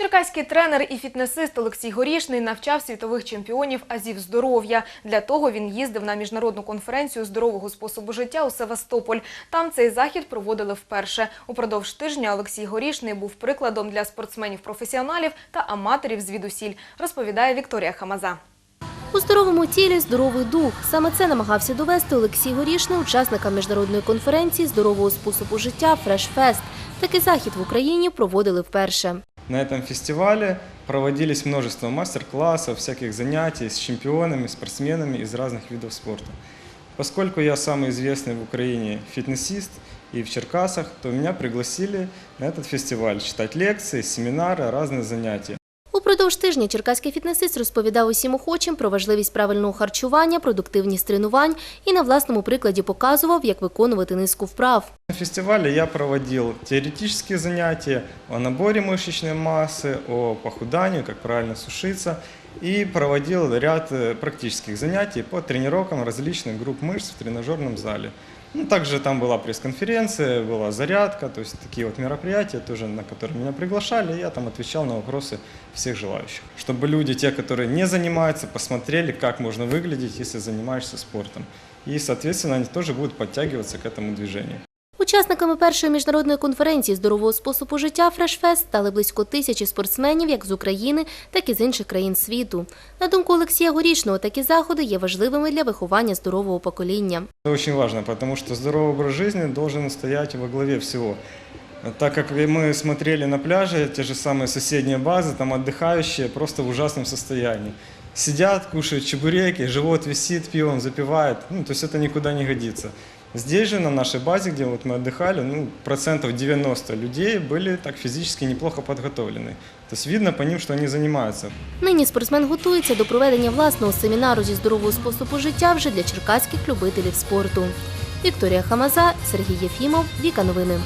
Черкаський тренер і фітнесист Олексій Горішний навчав світових чемпіонів азів здоров'я. Для того він їздив на міжнародну конференцію здорового способу життя у Севастополь. Там цей захід проводили вперше. Упродовж тижня Олексій Горішний був прикладом для спортсменів-професіоналів та аматорів звідусіль, розповідає Вікторія Хамаза. У здоровому тілі здоровий дух. Саме це намагався довести Олексій Горішний, учасникам міжнародної конференції здорового способу життя Фрешфест. Такий захід в Україні проводили вперше. На этом фестивале проводились множество мастер-классов, всяких занятий с чемпионами, спортсменами из разных видов спорта. Поскольку я самый известный в Украине фитнесист и в Черкасах, то меня пригласили на этот фестиваль читать лекции, семинары, разные занятия. Упродовж тижня черкаський фітнесист розповідав усім охочим про важливість правильного харчування, продуктивність тренувань і на власному прикладі показував, як виконувати низку вправ. На фестивалі я проводив теоретичні заняття о наборі мышечной маси, о похуданні, як правильно сушиться, и проводил ряд э, практических занятий по тренировкам различных групп мышц в тренажерном зале. Ну, также там была пресс-конференция, была зарядка, то есть такие вот мероприятия тоже, на которые меня приглашали, я там отвечал на вопросы всех желающих. Чтобы люди, те, которые не занимаются, посмотрели, как можно выглядеть, если занимаешься спортом. И, соответственно, они тоже будут подтягиваться к этому движению. Учасниками першої міжнародної конференції здорового способу життя Фрешфест стали близько тисячі спортсменів як з України, так і з інших країн світу. На думку Олексія Горішного, такі заходи є важливими для виховання здорового покоління. Это очень важно, потому что здоровый образ жизни должен стоять во главе всего. Так как мы смотрели на пляже, те же самые соседние базы, там отдыхающие просто в ужасном состоянии. Сидят, кушают чебуреки, живот висит, пивом запивает, ну, то есть это никуда не годится. Здесь же, на нашей базе, где вот мы отдыхали, ну, процентов 90 людей были так физически неплохо подготовлены. То есть видно по ним, что они занимаются. Нині спортсмен готується до проведення власного семінару зі здорового способу життя вже для черкаських любителів спорту. Вікторія Хамаза, Сергій Єфімов, Віка Новини.